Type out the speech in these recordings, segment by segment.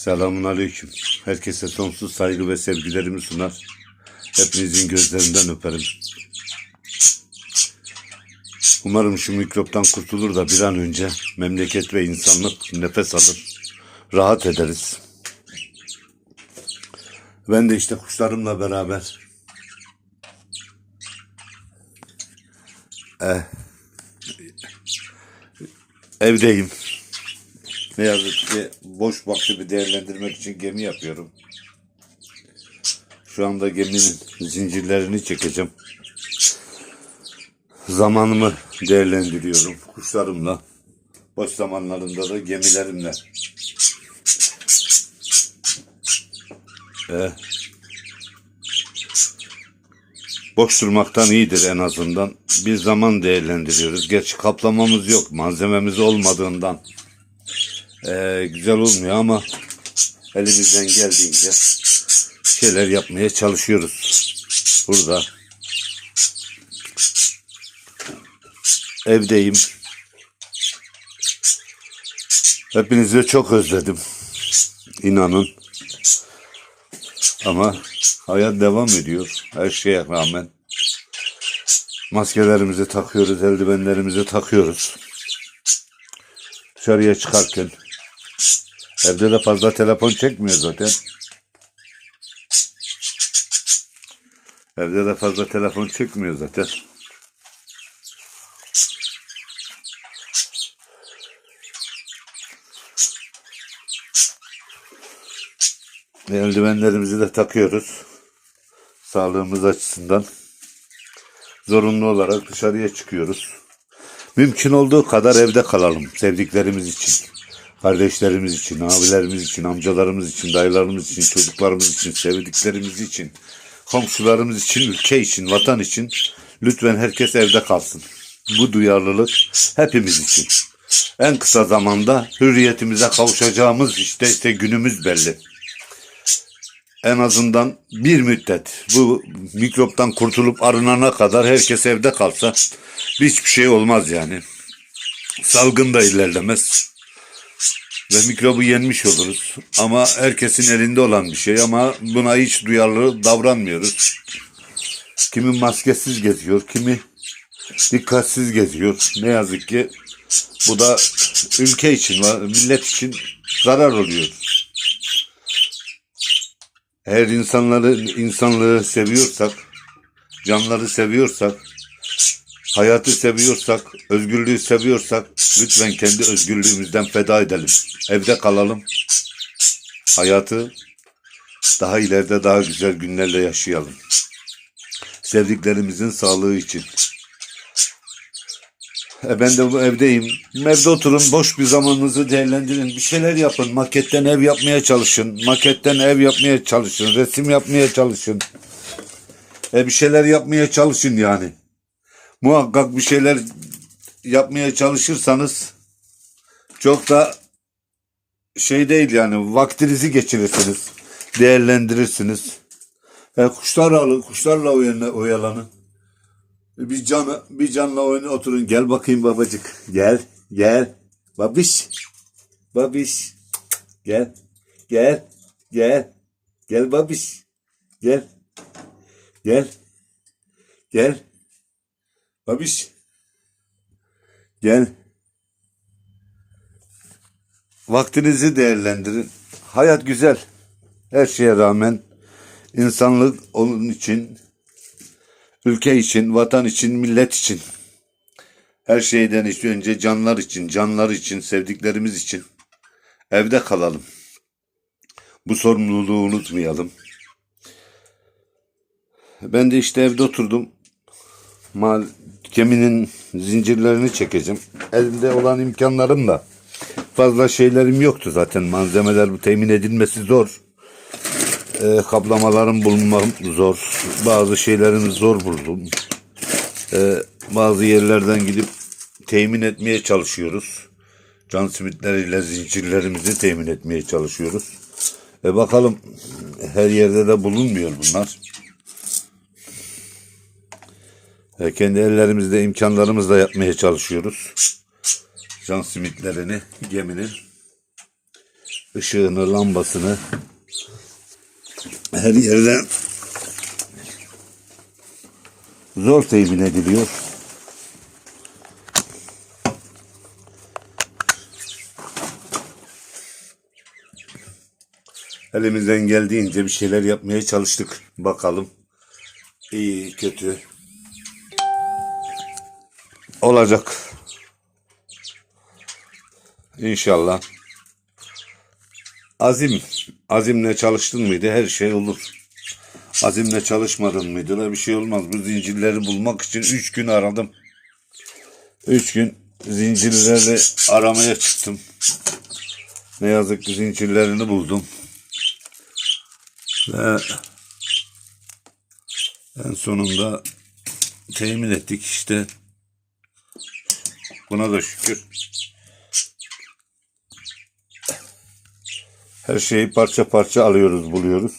Selamun Aleyküm. Herkese sonsuz saygı ve sevgilerimi sunar. Hepinizin gözlerinden öperim. Umarım şu mikroptan kurtulur da bir an önce memleket ve insanlık nefes alır. Rahat ederiz. Ben de işte kuşlarımla beraber eh, evdeyim. Ne yazık ki boş vaktimi değerlendirmek için gemi yapıyorum. Şu anda geminin zincirlerini çekeceğim. Zamanımı değerlendiriyorum kuşlarımla. Boş zamanlarımda da gemilerimle. Ee, boş durmaktan iyidir en azından. Bir zaman değerlendiriyoruz. Gerçi kaplamamız yok. Malzememiz olmadığından ee, güzel olmuyor ama elimizden geldiğince şeyler yapmaya çalışıyoruz. Burada evdeyim. Hepinizi çok özledim. İnanın. Ama hayat devam ediyor. Her şeye rağmen. Maskelerimizi takıyoruz, eldivenlerimizi takıyoruz. Dışarıya çıkarken Evde de fazla telefon çekmiyor zaten. Evde de fazla telefon çekmiyor zaten. Ve Eldivenlerimizi de takıyoruz. Sağlığımız açısından. Zorunlu olarak dışarıya çıkıyoruz. Mümkün olduğu kadar evde kalalım sevdiklerimiz için. Kardeşlerimiz için, abilerimiz için, amcalarımız için, dayılarımız için, çocuklarımız için, sevdiklerimiz için, komşularımız için, ülke için, vatan için lütfen herkes evde kalsın. Bu duyarlılık hepimiz için. En kısa zamanda hürriyetimize kavuşacağımız işte, işte günümüz belli. En azından bir müddet bu mikroptan kurtulup arınana kadar herkes evde kalsa hiçbir şey olmaz yani. Salgın da ilerlemez ve mikrobu yenmiş oluruz. Ama herkesin elinde olan bir şey ama buna hiç duyarlı davranmıyoruz. Kimi maskesiz geziyor, kimi dikkatsiz geziyor. Ne yazık ki bu da ülke için, millet için zarar oluyor. Eğer insanları, insanlığı seviyorsak, canları seviyorsak, hayatı seviyorsak, özgürlüğü seviyorsak lütfen kendi özgürlüğümüzden feda edelim. Evde kalalım. Hayatı daha ileride daha güzel günlerle yaşayalım. Sevdiklerimizin sağlığı için. E ben de bu evdeyim. Evde oturun, boş bir zamanınızı değerlendirin. Bir şeyler yapın. Maketten ev yapmaya çalışın. Maketten ev yapmaya çalışın. Resim yapmaya çalışın. E bir şeyler yapmaya çalışın yani muhakkak bir şeyler yapmaya çalışırsanız çok da şey değil yani vaktinizi geçirirsiniz. Değerlendirirsiniz. E, kuşlar alın, kuşlarla oyalanın. Bir canı, bir canla oyuna oturun. Gel bakayım babacık. Gel, gel. Babiş. Babiş. Gel. Gel. Gel. Gel babiş. Gel. Gel. Gel. Babiş. Gel. Vaktinizi değerlendirin. Hayat güzel. Her şeye rağmen insanlık onun için, ülke için, vatan için, millet için. Her şeyden önce canlar için, canlar için, sevdiklerimiz için evde kalalım. Bu sorumluluğu unutmayalım. Ben de işte evde oturdum. Mal geminin zincirlerini çekeceğim. Elimde olan imkanlarımla fazla şeylerim yoktu zaten. Malzemeler bu temin edilmesi zor. E, kaplamalarım bulmam zor. Bazı şeylerimi zor buldum. E, bazı yerlerden gidip temin etmeye çalışıyoruz. Can simitleriyle zincirlerimizi temin etmeye çalışıyoruz. E bakalım her yerde de bulunmuyor bunlar. E, kendi ellerimizde imkanlarımızla yapmaya çalışıyoruz. Can simitlerini geminin. ışığını, lambasını her yerden zor temin ediliyor. Elimizden geldiğince bir şeyler yapmaya çalıştık. Bakalım. İyi, kötü. Olacak. İnşallah. Azim. Azimle çalıştın mıydı her şey olur. Azimle çalışmadın mıydı da bir şey olmaz. Bu zincirleri bulmak için 3 gün aradım. 3 gün zincirleri aramaya çıktım. Ne yazık ki zincirlerini buldum. Ve en sonunda temin ettik işte. Buna da şükür. Her şeyi parça parça alıyoruz, buluyoruz.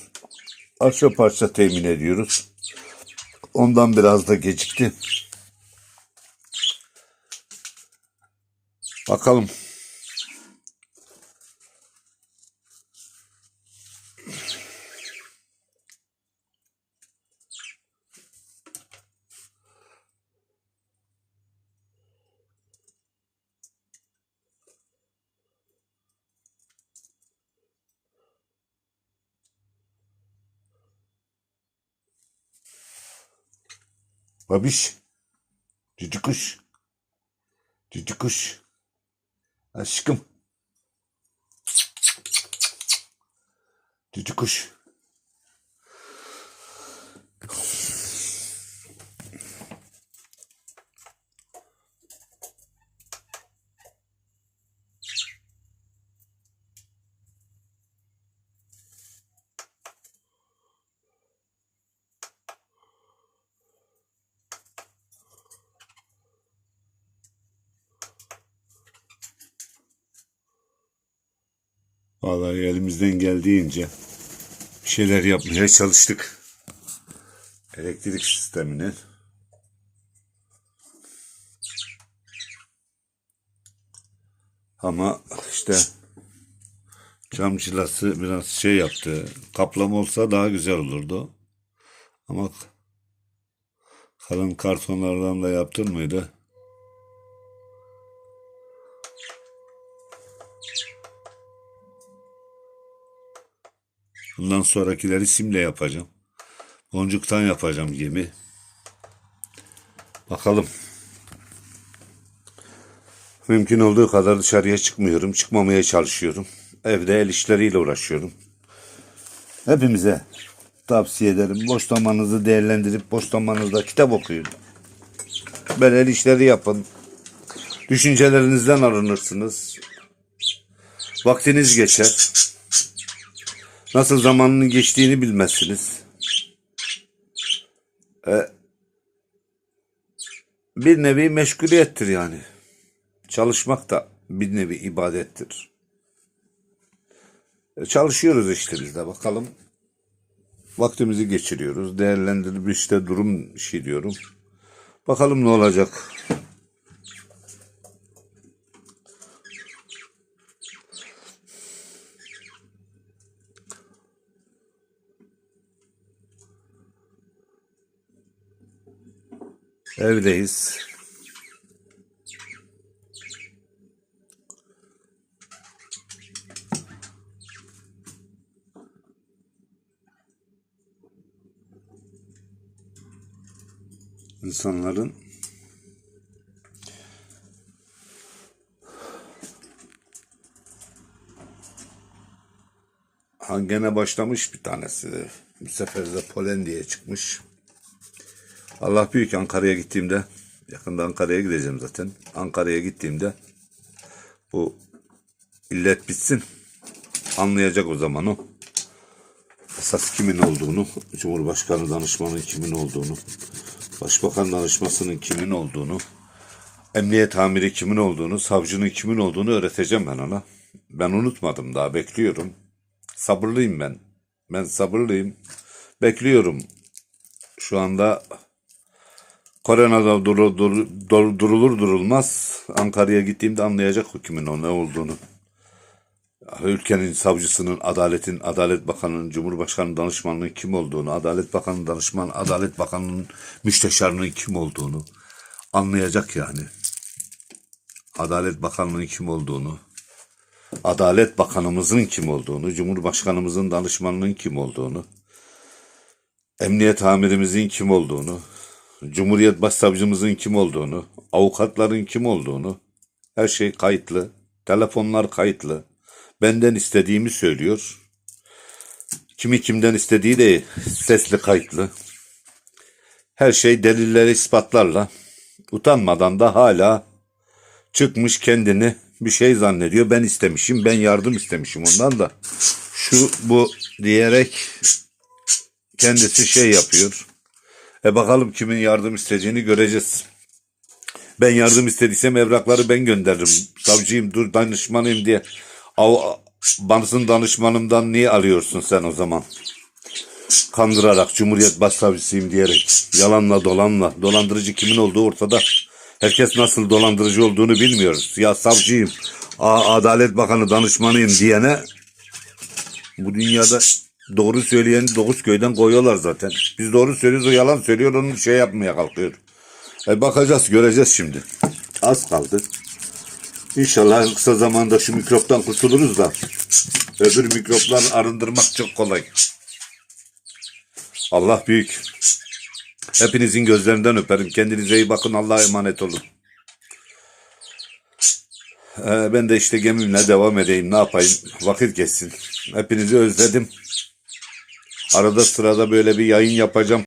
Parça parça temin ediyoruz. Ondan biraz da gecikti. Bakalım. Babiş. Cici kuş. Cici kuş. Aşkım. Cici kuş. Vallahi elimizden geldiğince bir şeyler yapmaya çalıştık. Elektrik sistemini. Ama işte cam cilası biraz şey yaptı. Kaplama olsa daha güzel olurdu. Ama kalın kartonlardan da yaptın mıydı? Bundan sonrakileri simle yapacağım. Boncuktan yapacağım gemi. Bakalım. Mümkün olduğu kadar dışarıya çıkmıyorum. Çıkmamaya çalışıyorum. Evde el işleriyle uğraşıyorum. Hepimize tavsiye ederim. Boş zamanınızı değerlendirip boş zamanınızda kitap okuyun. Böyle el işleri yapın. Düşüncelerinizden arınırsınız. Vaktiniz geçer. Nasıl zamanın geçtiğini bilmezsiniz. E, bir nevi meşguliyettir yani. Çalışmak da bir nevi ibadettir. E, çalışıyoruz işte biz de bakalım. Vaktimizi geçiriyoruz. Değerlendirip işte durum şey diyorum. Bakalım ne olacak. Evdeyiz. İnsanların gene başlamış bir tanesi. Bu sefer de polen diye çıkmış. Allah büyük Ankara'ya gittiğimde yakında Ankara'ya gideceğim zaten. Ankara'ya gittiğimde bu illet bitsin. Anlayacak o zaman o. Esas kimin olduğunu, Cumhurbaşkanı danışmanının kimin olduğunu, Başbakan danışmasının kimin olduğunu, emniyet amiri kimin olduğunu, savcının kimin olduğunu öğreteceğim ben ona. Ben unutmadım daha bekliyorum. Sabırlıyım ben. Ben sabırlıyım. Bekliyorum. Şu anda Koronada dur, dur, dur- durulur durulmaz Ankara'ya gittiğimde anlayacak kimin o ne olduğunu. ülkenin savcısının, adaletin, Adalet Bakanı'nın, Cumhurbaşkanı danışmanının kim olduğunu, Adalet Bakanı danışman, Adalet Bakanı'nın müsteşarının kim olduğunu anlayacak yani. Adalet Bakanı'nın kim olduğunu, Adalet Bakanımızın kim olduğunu, Cumhurbaşkanımızın danışmanının kim olduğunu, Emniyet amirimizin kim olduğunu, Cumhuriyet Başsavcımızın kim olduğunu, avukatların kim olduğunu, her şey kayıtlı, telefonlar kayıtlı. Benden istediğimi söylüyor. Kimi kimden istediği de sesli kayıtlı. Her şey delilleri ispatlarla. Utanmadan da hala çıkmış kendini bir şey zannediyor. Ben istemişim, ben yardım istemişim ondan da. Şu bu diyerek kendisi şey yapıyor. E bakalım kimin yardım istediğini göreceğiz. Ben yardım istediysem evrakları ben gönderirim. Savcıyım, dur danışmanıyım diye. Av, bansın danışmanımdan niye arıyorsun sen o zaman? Kandırarak Cumhuriyet Başsavcısıyım diyerek. Yalanla dolanla. Dolandırıcı kimin olduğu ortada. Herkes nasıl dolandırıcı olduğunu bilmiyoruz. Ya savcıyım, a- Adalet Bakanı danışmanıyım diyene bu dünyada doğru söyleyeni dokuz köyden koyuyorlar zaten. Biz doğru söylüyoruz o yalan söylüyor onu şey yapmaya kalkıyor. E bakacağız göreceğiz şimdi. Az kaldı. İnşallah kısa zamanda şu mikroptan kurtuluruz da öbür mikropları arındırmak çok kolay. Allah büyük. Hepinizin gözlerinden öperim. Kendinize iyi bakın. Allah'a emanet olun. Ee, ben de işte gemimle devam edeyim. Ne yapayım? Vakit geçsin. Hepinizi özledim. Arada sırada böyle bir yayın yapacağım.